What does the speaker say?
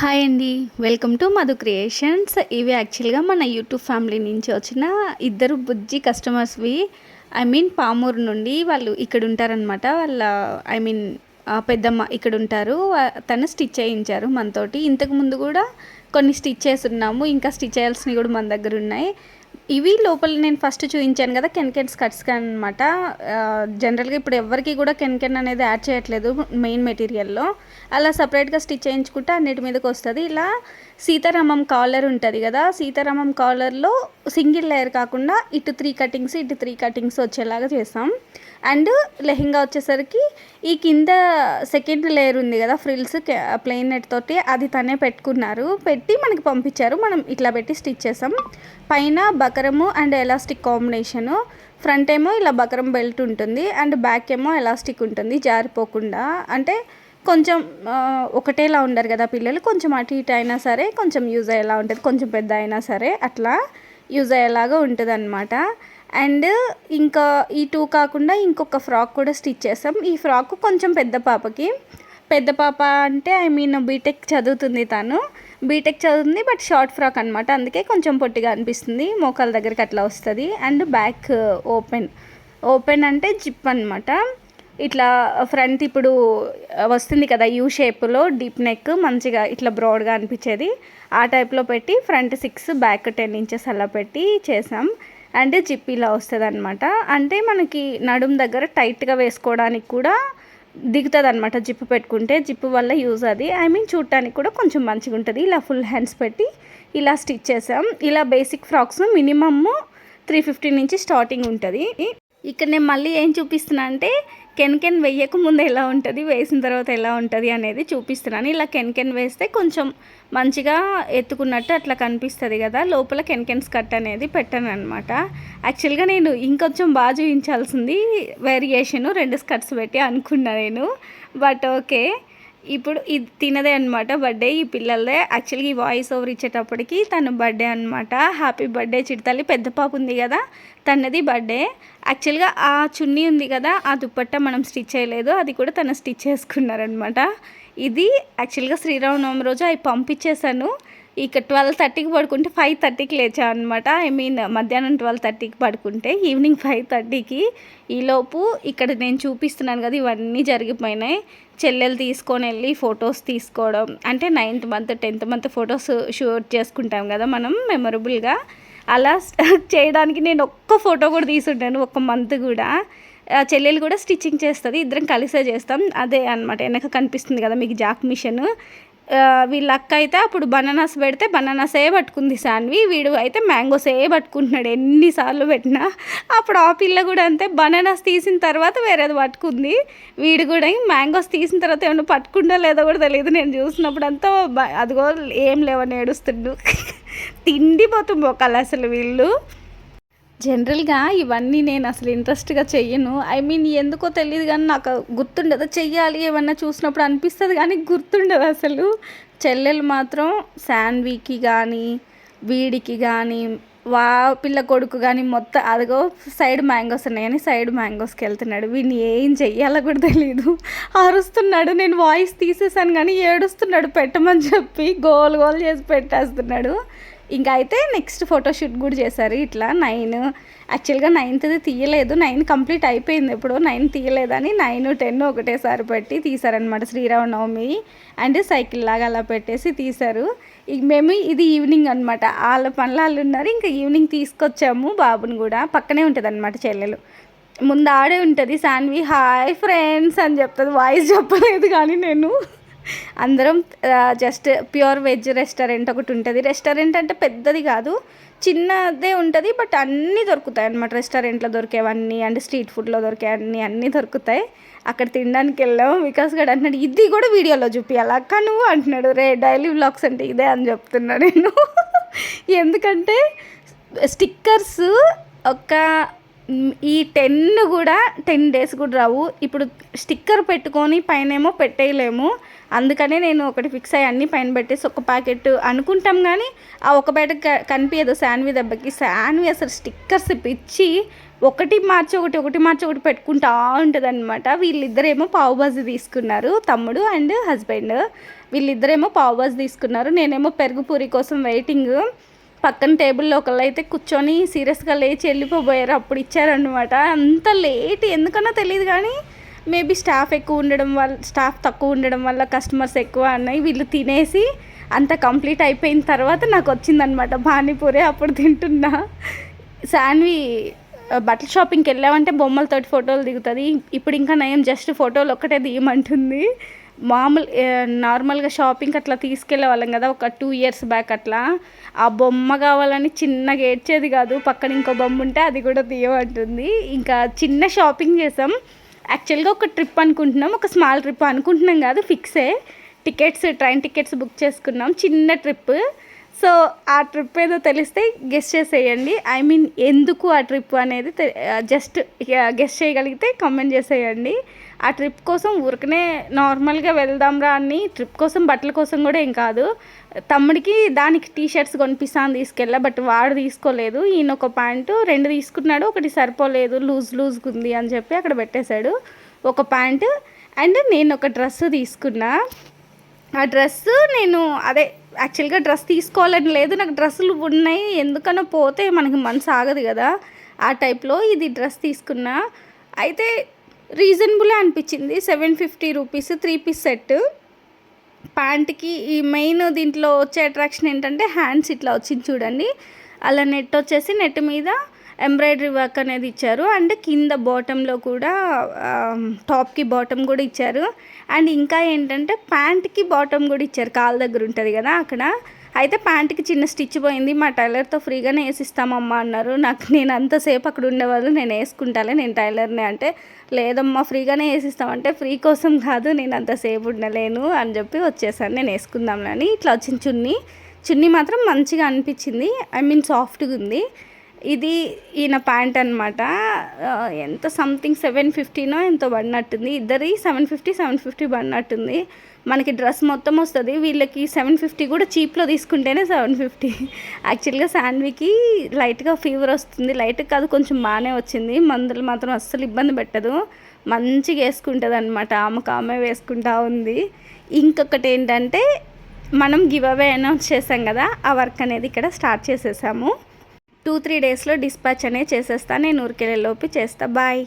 Hi అండి welcome to Madhu creations ఇవి యాక్చువల్గా మన యూట్యూబ్ ఫ్యామిలీ నుంచి వచ్చిన ఇద్దరు బుజ్జి కస్టమర్స్వి ఐ మీన్ పామూరు నుండి వాళ్ళు ఇక్కడ ఉంటారనమాట వాళ్ళ ఐ మీన్ పెద్దమ్మ ఇక్కడ ఉంటారు. తను స్టిచ్ చేయించారు మనతోటి. ఇంతకు ముందు కూడా కొన్ని స్టిచ్ చేస్తున్నాము ఇంకా స్టిచ్ చేయాల్సినవి కూడా మన దగ్గర ఉన్నాయి. ఇవి లోపల నేను ఫస్ట్ చూపించాను కదా కెన్కెన్ స్కర్ట్స్ అనమాట జనరల్గా ఇప్పుడు ఎవరికి కూడా కెన్కెన్ అనేది యాడ్ చేయట్లేదు మెయిన్ మెటీరియల్లో అలా సపరేట్గా స్టిచ్ చేయించుకుంటే అన్నిటి మీదకి వస్తుంది. ఇలా సీతారామం కాలర్ ఉంటుంది కదా సీతారామం కాలర్లో సింగిల్ లేయర్ కాకుండా ఇటు త్రీ కటింగ్స్ ఇటు త్రీ కటింగ్స్ వచ్చేలాగా చేస్తాం. అండ్ లెహెంగా వచ్చేసరికి ఈ కింద సెకండ్ లేయర్ ఉంది కదా ఫ్రిల్స్ ప్లెయిన్ నెట్ తోటి అది తనే పెట్టుకున్నారు. పెట్టి మనకి పంపించారు. మనం ఇట్లా పెట్టి స్టిచ్ చేసాం పైన buckram and elastic combination. Front ఏమో ఇలా బకరం బెల్ట్ ఉంటుంది అండ్ బ్యాక్ ఏమో ఎలాస్టిక్ ఉంటుంది జారిపోకుండా. అంటే కొంచెం ఒకటేలా ఉండరు కదా పిల్లలు. కొంచెం అటు ఇటు అయినా సరే కొంచెం యూజ్ అయ్యేలా ఉంటుంది. కొంచెం పెద్ద అయినా సరే అట్లా యూజ్ అయ్యేలాగా ఉంటుంది అనమాట అండ్ ఇంకా ఈ టూ కాకుండా ఇంకొక ఫ్రాక్ కూడా స్టిచ్ చేస్తాం. ఈ ఫ్రాక్ కొంచెం పెద్ద పాపకి పెద్ద పాప అంటే ఐ మీన్ బీటెక్ చదువుతుంది తను. బీటెక్ చదువుతుంది బట్ షార్ట్ ఫ్రాక్ అనమాట అందుకే కొంచెం పొట్టిగా అనిపిస్తుంది. మోకాల దగ్గరికి అట్లా వస్తుంది. అండ్ బ్యాక్ ఓపెన్ ఓపెన్ అంటే జిప్ అనమాట ఇట్లా ఫ్రంట్ ఇప్పుడు uh, వస్తుంది కదా యూ షేప్లో డీప్ నెక్ మంచిగా ఇట్లా బ్రాడ్గా అనిపించేది. ఆ టైప్లో పెట్టి front six back ten inches అలా పెట్టి చేసాం. అండ్ జిప్ ఇలా వస్తుంది అనమాట అంటే మనకి నడుం దగ్గర టైట్గా వేసుకోవడానికి కూడా దిగుతుంది అనమాట జిప్పు పెట్టుకుంటే. జిప్పు వల్ల యూజ్ అది. ఐ మీన్ చూడటానికి కూడా కొంచెం మంచిగా ఉంటుంది. ఇలా ఫుల్ హ్యాండ్స్ పెట్టి ఇలా స్టిచ్ చేసాం. ఇలా basic frocks minimum three fifty నుంచి స్టార్టింగ్ ఉంటుంది. ఇక్కడ నేను మళ్ళీ ఏం చూపిస్తున్నా అంటే కెన్కెన్ వేయక ముందు ఎలా ఉంటుంది వేసిన తర్వాత ఎలా ఉంటుంది అనేది చూపిస్తున్నాను. ఇలా కెన్కెన్ వేస్తే కొంచెం మంచిగా ఎత్తుకున్నట్టు అట్లా కనిపిస్తుంది కదా లోపల కెన్కెన్స్ కట్ అనేది పెట్టాను అనమాట యాక్చువల్గా నేను ఇంకొంచెం బాగా చూపించాల్సింది వేరియేషన్ రెండు స్కర్ట్స్ పెట్టి అనుకున్నా నేను. బట్ ఓకే ఇప్పుడు ఇది తినదే అనమాట బర్త్డే ఈ పిల్లలదే. యాక్చువల్గా ఈ వాయిస్ ఓవర్ ఇచ్చేటప్పటికి తన బర్త్డే అనమాట హ్యాపీ బర్త్డే చిడతల్లి పెద్ద పాప ఉంది కదా తనది బర్త్డే. యాక్చువల్గా ఆ చున్నీ ఉంది కదా ఆ దుప్పట్ట మనం స్టిచ్ చేయలేదు. అది కూడా తను స్టిచ్ చేసుకున్నారనమాట ఇది యాక్చువల్గా శ్రీరామనవమి రోజు అవి పంపించేశాను. ఇక ట్వెల్వ్ థర్టీకి పడుకుంటే ఫైవ్ థర్టీకి లేచా అనమాట ఐ మీన్ మధ్యాహ్నం ట్వెల్వ్ థర్టీకి పడుకుంటే ఈవినింగ్ ఫైవ్ థర్టీకి ఈలోపు ఇక్కడ నేను చూపిస్తున్నాను కదా ఇవన్నీ జరిగిపోయినాయి. చెల్లెలు తీసుకొని వెళ్ళి ఫొటోస్ తీసుకోవడం. అంటే ninth month tenth month photos shoot చేసుకుంటాం కదా మనం మెమొరబుల్గా అలా చేయడానికి నేను ఒక్క ఫోటో కూడా తీసుంటాను ఒక్క మంత్ కూడా. చెల్లెలు కూడా స్టిచ్చింగ్ చేస్తుంది ఇద్దరం కలిసే చేస్తాం. అదే అనమాట వెనక కనిపిస్తుంది కదా మీకు జాక్ మిషన్. వీళ్ళ అక్క అయితే అప్పుడు బనానాస్ పెడితే బనానాసే పట్టుకుంది సాన్వి వీడు అయితే మ్యాంగోసే పట్టుకుంటున్నాడు ఎన్నిసార్లు పెట్టినా. అప్పుడు ఆ పిల్ల కూడా అంతే బనానాస్ తీసిన తర్వాత వేరేది పట్టుకుంది. వీడు కూడా మ్యాంగోస్ తీసిన తర్వాత ఏమన్నా పట్టుకుంటా లేదో కూడా తెలియదు నేను చూసినప్పుడు అంతా అదిగో ఏం లేవని ఏడుస్తుండు. తిండిపోతుంది ఒకళ్ళు అసలు వీళ్ళు. జనరల్గా ఇవన్నీ నేను అసలు ఇంట్రెస్ట్గా చెయ్యను. ఐ మీన్ ఎందుకో తెలియదు కానీ నాకు గుర్తుండదు. చెయ్యాలి ఏమన్నా చూసినప్పుడు అనిపిస్తుంది కానీ గుర్తుండదు అసలు. చెల్లెలు మాత్రం శాన్వీకి కానీ వీడికి కానీ వా పిల్ల కొడుకు కానీ మొత్తం అదిగో సైడ్ మ్యాంగోస్ ఉన్నాయని సైడ్ మ్యాంగోస్కి వెళ్తున్నాడు. వీడిని ఏం చెయ్యాలో కూడా తెలియదు అరుస్తున్నాడు. నేను వాయిస్ తీసేసాను కానీ ఏడుస్తున్నాడు. పెట్టమని చెప్పి గోల్ గోల్ చేసి పెట్టేస్తున్నాడు. ఇంకా అయితే నెక్స్ట్ ఫోటోషూట్ కూడా చేశారు. ఇట్లా నైన్ యాక్చువల్గా నైన్త్ది తీయలేదు. నైన్ కంప్లీట్ అయిపోయింది ఇప్పుడు నైన్ తీయలేదని నైన్ టెన్ ఒకటేసారి పెట్టి తీశారనమాట శ్రీరామనవమి. అండ్ సైకిల్ లాగా అలా పెట్టేసి తీశారు. ఇక మేము ఇది ఈవినింగ్ అనమాట వాళ్ళ పనులు వాళ్ళు ఉన్నారు. ఇంకా ఈవినింగ్ తీసుకొచ్చాము బాబుని కూడా. పక్కనే ఉంటుంది అనమాట చెల్లెలు. ముందు ఆడే ఉంటుంది. సాన్వి హాయ్ ఫ్రెండ్స్ అని చెప్తుంది. వాయిస్ చెప్పలేదు కానీ నేను. అందరం జస్ట్ ప్యూర్ వెజ్ రెస్టారెంట్ ఒకటి ఉంటుంది. రెస్టారెంట్ అంటే పెద్దది కాదు చిన్నదే ఉంటుంది బట్ అన్నీ దొరుకుతాయి అనమాట రెస్టారెంట్లో దొరికేవన్నీ అండ్ స్ట్రీట్ ఫుడ్లో దొరికేవన్నీ అన్నీ దొరుకుతాయి. అక్కడ తినడానికి వెళ్ళాము వికాస్ గడ్ అంటున్నాడు ఇది కూడా వీడియోలో చూపించాలి అక్క నువ్వు అంటున్నాడు రే డైలీ వ్లాగ్స్ అంటే ఇదే అని చెప్తున్నా నేను. ఎందుకంటే స్టిక్కర్స్ ఒక ఈ టెన్ కూడా టెన్ డేస్ కూడా రావు. ఇప్పుడు స్టిక్కర్ పెట్టుకొని పైన ఏమో పెట్టేయలేము. అందుకనే నేను ఒకటి ఫిక్స్ అయ్యి అన్ని పైన పెట్టేసి ఒక ప్యాకెట్ అనుకుంటాం కానీ ఆ ఒక ప్యాకెట్ కనిపించదు శాన్వి దెబ్బకి. శాన్వి అసలు స్టిక్కర్స్ పిచ్చి ఒకటి మార్చి ఒకటి ఒకటి మార్చి ఒకటి పెట్టుకుంటా ఉంటుందన్నమాట. వీళ్ళిద్దరేమో పావు బాజీ తీసుకున్నారు తమ్ముడు అండ్ హస్బెండ్. వీళ్ళిద్దరేమో పావు తీసుకున్నారు. నేనేమో పెరుగు పూరి కోసం వెయిటింగ్ పక్కన టేబుల్లో ఒకళ్ళు అయితే కూర్చొని సీరియస్గా లేచి వెళ్ళిపోబోయారు. అప్పుడు ఇచ్చారనమాట అంత లేట్ ఎందుకన్నా తెలియదు కానీ మేబీ స్టాఫ్ ఎక్కువ ఉండడం వల్ల స్టాఫ్ తక్కువ ఉండడం వల్ల కస్టమర్స్ ఎక్కువ అన్నాయి వీళ్ళు తినేసి అంత కంప్లీట్ అయిపోయిన తర్వాత నాకు వచ్చిందనమాట పానీపూరి అప్పుడు తింటున్నా. శాన్వి బట్టల షాపింగ్కి వెళ్ళామంటే బొమ్మలతోటి ఫోటోలు దిగుతుంది. ఇప్పుడు ఇంకా నయం జస్ట్ ఫోటోలు ఒక్కటే దిగమంటుంది. మామూలు నార్మల్గా షాపింగ్కి అట్లా తీసుకెళ్ళే వాళ్ళం కదా ఒక టూ ఇయర్స్ బ్యాక్ అట్లా. ఆ బొమ్మ కావాలని చిన్నగా ఏడ్చేది కాదు పక్కన ఇంకో బొమ్మ ఉంటే అది కూడా తీయమంటుంది ఇంకా చిన్న షాపింగ్ చేసాం. యాక్చువల్గా ఒక ట్రిప్ అనుకుంటున్నాం ఒక స్మాల్ ట్రిప్ అనుకుంటున్నాం కాదు ఫిక్సే. టికెట్స్ ట్రైన్ టికెట్స్ బుక్ చేసుకున్నాం చిన్న ట్రిప్. సో ఆ ట్రిప్ ఏదో తెలిస్తే గెస్ట్ చేసేయండి. ఐ మీన్ ఎందుకు ఆ ట్రిప్ అనేది జస్ట్ గెస్ట్ చేయగలిగితే కామెంట్ చేసేయండి. ఆ ట్రిప్ కోసం ఊరికనే నార్మల్గా వెళ్దాంరా అని ట్రిప్ కోసం బట్టల కోసం కూడా ఏం కాదు. తమ్ముడికి దానికి టీ షర్ట్స్ కొనిపిస్తాను తీసుకెళ్ళా బట్ వాడు తీసుకోలేదు. ఈయన ఒక ప్యాంటు రెండు తీసుకున్నాడు. ఒకటి సరిపోలేదు లూజ్ లూజ్గా ఉంది అని చెప్పి అక్కడ పెట్టేశాడు. ఒక ప్యాంటు అండ్ నేను ఒక డ్రెస్ తీసుకున్నా. ఆ డ్రెస్ నేను అదే యాక్చువల్గా డ్రెస్ తీసుకోవాలని లేదు. నాకు డ్రెస్సులు ఉన్నాయి. ఎందుకనో పోతే మనకి మనసు ఆగదు కదా. ఆ టైప్లో ఇది డ్రెస్ తీసుకున్నా. అయితే రీజనబుల్ అనిపించింది. Seven fifty rupees three piece set. ప్యాంట్కి ఈ మెయిన్ దీంట్లో వచ్చే అట్రాక్షన్ ఏంటంటే హ్యాండ్స్ ఇట్లా వచ్చింది చూడండి. అలా నెట్ వచ్చేసి నెట్ మీద ఎంబ్రాయిడరీ వర్క్ అనేది ఇచ్చారు. అండ్ కింద బాటంలో కూడా టాప్కి బాటమ్ కూడా ఇచ్చారు. అండ్ ఇంకా ఏంటంటే ప్యాంట్కి బాటమ్ కూడా ఇచ్చారు. కాళ్ళ దగ్గర ఉంటుంది కదా అక్కడ. అయితే ప్యాంట్కి చిన్న స్టిచ్ పోయింది. మా టైలర్తో ఫ్రీగానే వేసిస్తామమ్మా అన్నారు. నాకు నేను అంతసేపు అక్కడ ఉండేవాళ్ళు నేను వేసుకుంటాలే నేను టైలర్నే అంటే లేదమ్మా ఫ్రీగానే వేసిస్తామంటే ఫ్రీ కోసం కాదు నేను అంతసేపు ఉండలేను అని చెప్పి వచ్చేసాను. నేను వేసుకుందాంలని అని ఇట్లా వచ్చిన చున్నీ. చున్నీ మాత్రం మంచిగా అనిపించింది. ఐ మీన్ సాఫ్ట్గా ఉంది. ఇది ఈయన ప్యాంట్ అనమాట ఎంత సంథింగ్ సెవెన్ ఫిఫ్టీనో ఎంతో పడినట్టుంది. ఇద్దరి సెవెన్ ఫిఫ్టీ సెవెన్ ఫిఫ్టీ పడినట్టుంది. మనకి డ్రెస్ మొత్తం వస్తుంది. వీళ్ళకి సెవెన్ ఫిఫ్టీ కూడా చీప్లో తీసుకుంటేనే సెవెన్ ఫిఫ్టీ యాక్చువల్గా శాన్వికి లైట్గా ఫీవర్ వస్తుంది. లైట్ కాదు కొంచెం బాగానే వచ్చింది. మందులు మాత్రం అస్సలు ఇబ్బంది పెట్టదు. మంచిగా వేసుకుంటుంది అనమాట ఆమెకు ఆమె వేసుకుంటా ఉంది. ఇంకొకటి ఏంటంటే మనం గివ్ అవే అనౌన్స్ చేసాం కదా ఆ వర్క్ అనేది ఇక్కడ స్టార్ట్ చేసేసాము. టూ త్రీ డేస్లో డిస్పాచ్ అనేది చేసేస్తాను నేను ఊరికెళ్ళేలోపు చేస్తా. బాయ్.